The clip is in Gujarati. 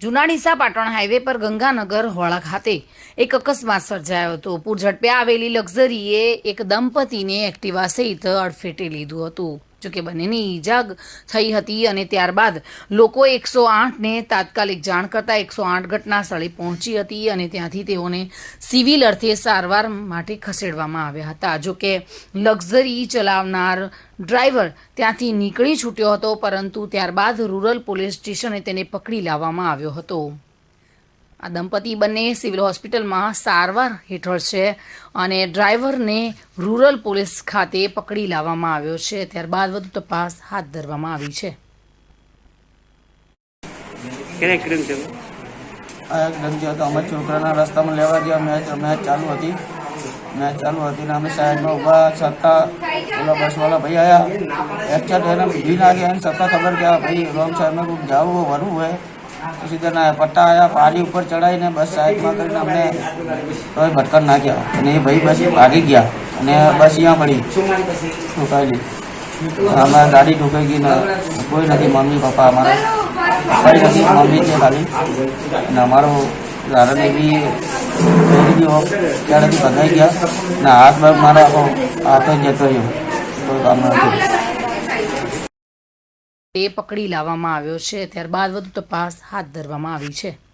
જૂના પાટણ હાઈવે પર ગંગાનગર હોળા ખાતે એક અકસ્માત સર્જાયો હતો. પૂર ઝડપે આવેલી લક્ઝરીએ એક દંપતીને એક્ટિવા સહિત અડફેટે લીધું હતું. જોકે બંનેની ઈજા થઈ હતી અને ત્યારબાદ લોકો એકસો આઠને તાત્કાલિક જાણ કરતાં એકસો આઠ ઘટના સ્થળે પહોંચી હતી અને ત્યાંથી તેઓને સિવિલ અર્થે સારવાર માટે ખસેડવામાં આવ્યા હતા. જોકે લક્ઝરી ચલાવનાર ડ્રાઈવર ત્યાંથી નીકળી છૂટ્યો હતો, પરંતુ ત્યારબાદ રૂરલ પોલીસ સ્ટેશને તેને પકડી લાવવામાં આવ્યો હતો. આ દંપતી બંને સિવિલ હોસ્પિટલમાં સારવાર હેઠળ છે અને ડ્રાઈવરને રૂરલ પોલીસ ખાતે પકડી લાવવામાં આવ્યો છે. ત્યારબાદ વધુ તપાસ હાથ ધરવામાં આવી છે. ક્યારે એક્સિડન્ટ થયો? આ એક ધંધો હતો અમે છોકરાના રસ્તામાં લેવા ગયા. મેચ મેચ ચાલુ હતી. મેચ ચાલુ હતી ને અમે સાઈડમાં ઊભા છતાં ઓલા બસવાળા ભાઈ આવ્યા એક્ચર એને બીજી ના ગયા એને છતાં ખબર કે ભાઈ રોંગ સાઈડમાં કોઈ જવું હોય વરવું હોય. તો સીધા ના, પટ્ટા આવ્યા પારી ઉપર ચડાવીને બસ સાઈડમાં કરીને અમને તોય ભટકર નાખ્યા અને એ ભાઈ બસ ભાગી ગયા. અને બસ અહીંયા પડી ઠોકાયેલી અમારા ગાડી ઠોકાઈ ગઈ ને કોઈ નથી, મમ્મી, પપ્પા અમારા. કોઈ નથી, મમ્મી છે ખાલી. અને અમારો દાદાને બી ત્યારેથી ભગાઈ ગયા. ને હાથ બાગ મારા આખો હાથ જતો રહ્યો. કોઈ કામ નથી. તે પકડી લાવવામાં આવ્યો છે. ત્યારબાદ વધુ તપાસ હાથ ધરવામાં આવી છે.